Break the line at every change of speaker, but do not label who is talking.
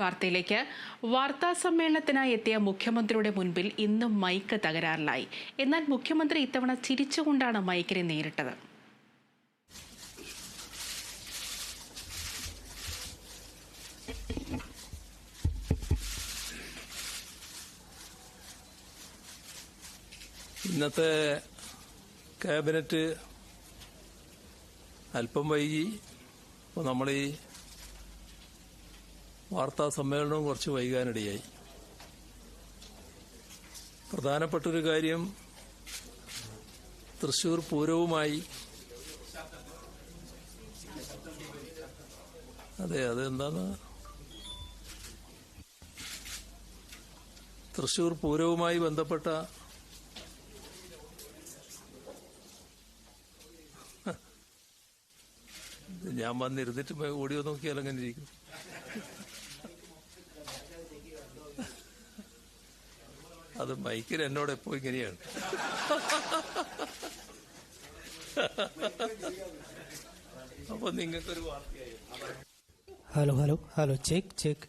വാർത്തയിലേക്ക്. വാർത്താ സമ്മേളനത്തിനായി എത്തിയ മുഖ്യമന്ത്രിയുടെ മുൻപിൽ ഇന്നും മൈക്ക് തകരാറിലായി. എന്നാൽ മുഖ്യമന്ത്രി ഇത്തവണ ചിരിച്ചുകൊണ്ടാണ് മൈക്കിനെ നേരിട്ടത്.
ഇന്നത്തെ ക്യാബിനറ്റ് അല്പം വൈകി. അപ്പോൾ വാർത്താ സമ്മേളനവും കുറച്ച് വൈകാനിടയായി. പ്രധാനപ്പെട്ടൊരു കാര്യം തൃശൂർ പൂരവുമായി അതെ അതെന്താന്ന് തൃശൂർ പൂരവുമായി ബന്ധപ്പെട്ട ഞാൻ വന്നിരുന്നിട്ട് ഓഡിയോ നോക്കിയാൽ അങ്ങനെ ഇരിക്കും. അത് മൈക്കിൽ എന്നോട് എപ്പോ ഇങ്ങനെയാണ്. അപ്പൊ നിങ്ങൾക്കൊരു വാർത്തയായി.
Hello hello hello check check